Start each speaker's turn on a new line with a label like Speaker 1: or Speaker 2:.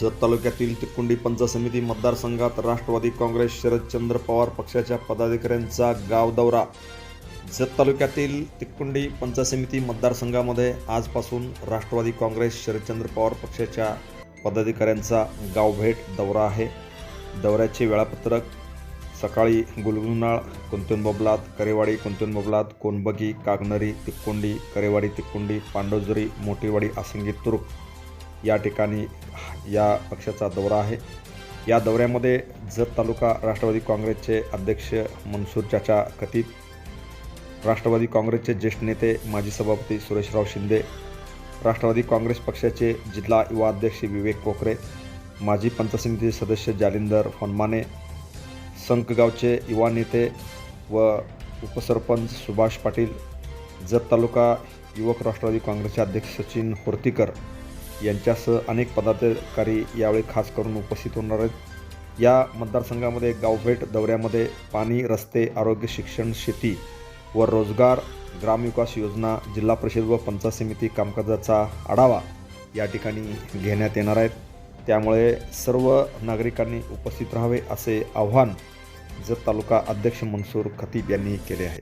Speaker 1: जत तालुक्यातील तिकुंडी पंच समिती मतदारसंघात राष्ट्रवादी काँग्रेस शरदचंद्र पवार पक्षाच्या पदाधिकाऱ्यांचा गाव दौरा. जत तालुक्यातील तिकुंडी पंच समिती मतदारसंघामध्ये आजपासून राष्ट्रवादी काँग्रेस शरदचंद्र पवार पक्षाच्या पदाधिकाऱ्यांचा गावभेट दौरा आहे. दौऱ्याचे वेळापत्रक सकाळी गुलगुनाळ कुंतून बबलात करेवाडी कुंतून बबलात कोनबगी कागनरी तिक्कुंडी करेवाडी तिक्कुंडी पांडवजुरी मोठीवाडी आसंगी तुरुक या ठिकाणी या पक्षाचा दौरा आहे. या दौऱ्यामध्ये जत तालुका राष्ट्रवादी काँग्रेसचे अध्यक्ष मनसूर चाचा कतीब राष्ट्रवादी काँग्रेसचे ज्येष्ठ नेते माजी सभापती सुरेशराव शिंदे राष्ट्रवादी काँग्रेस पक्षाचे जिल्हा युवा अध्यक्ष विवेक कोकरे माजी पंचायत सदस्य जालिंदर फनमाने संकगावचे युवा नेते व उपसरपंच सुभाष पाटील जत तालुका युवक राष्ट्रवादी काँग्रेसचे अध्यक्ष सचिन होर्तीकर यांच्यासह अनेक पदाधिकारी यावेळी खास करून उपस्थित होणार आहेत. या मतदारसंघामध्ये गावभेट दौऱ्यामध्ये पाणी रस्ते आरोग्य शिक्षण शेती व रोजगार ग्रामविकास योजना जिल्हा परिषद व पंचायत समिती कामकाजाचा आढावा या ठिकाणी घेण्यात येणार आहेत. त्यामुळे सर्व नागरिकांनी उपस्थित राहावे असे आव्हान जत तालुका अध्यक्ष मनसूर खतीब यांनी केले आहे.